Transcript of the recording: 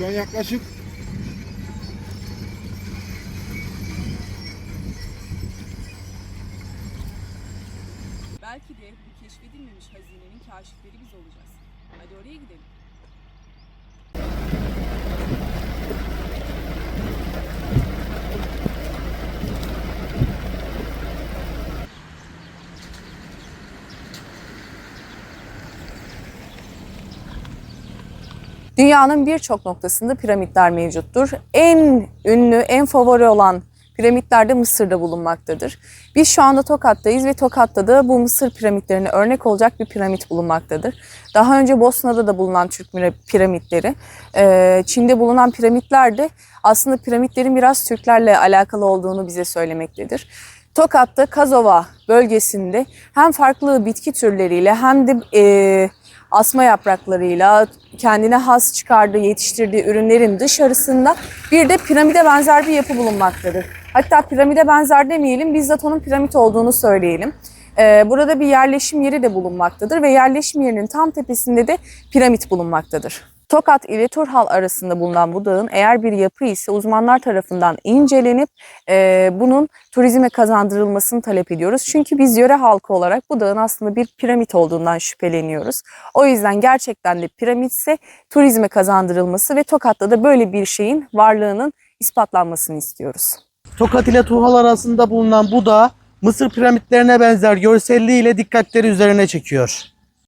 Şu an yaklaşık Belki de bu keşfedilmemiş hazinenin kaşifleri biz olacağız. Hadi oraya gidelim. Dünyanın birçok noktasında piramitler mevcuttur. En ünlü, en favori olan piramitler de Mısır'da bulunmaktadır. Biz şu anda Tokat'tayız ve Tokat'ta da bu Mısır piramitlerine örnek olacak bir piramit bulunmaktadır. Daha önce Bosna'da da bulunan Türk piramitleri, Çin'de bulunan piramitler de aslında piramitlerin biraz Türklerle alakalı olduğunu bize söylemektedir. Tokat'ta Kazova bölgesinde hem farklı bitki türleriyle hem de eee, asma yapraklarıyla kendine has çıkardığı, yetiştirdiği ürünlerin dışarısında bir de piramide benzer bir yapı bulunmaktadır. Hatta piramide benzer demeyelim, bizzat onun piramit olduğunu söyleyelim. Ee, burada bir yerleşim yeri de bulunmaktadır ve yerleşim yerinin tam tepesinde de piramit bulunmaktadır. Tokat ile Turhal arasında bulunan bu dağın eğer bir yapı ise uzmanlar tarafından incelenip e, bunun turizme kazandırılmasını talep ediyoruz. Çünkü biz yöre halkı olarak bu dağın aslında bir piramit olduğundan şüpheleniyoruz. O yüzden gerçekten de piramitse turizme kazandırılması ve Tokat'ta da böyle bir şeyin varlığının ispatlanmasını istiyoruz. Tokat ile Tuhal arasında bulunan bu dağ Mısır piramitlerine benzer görselliğiyle dikkatleri üzerine çekiyor.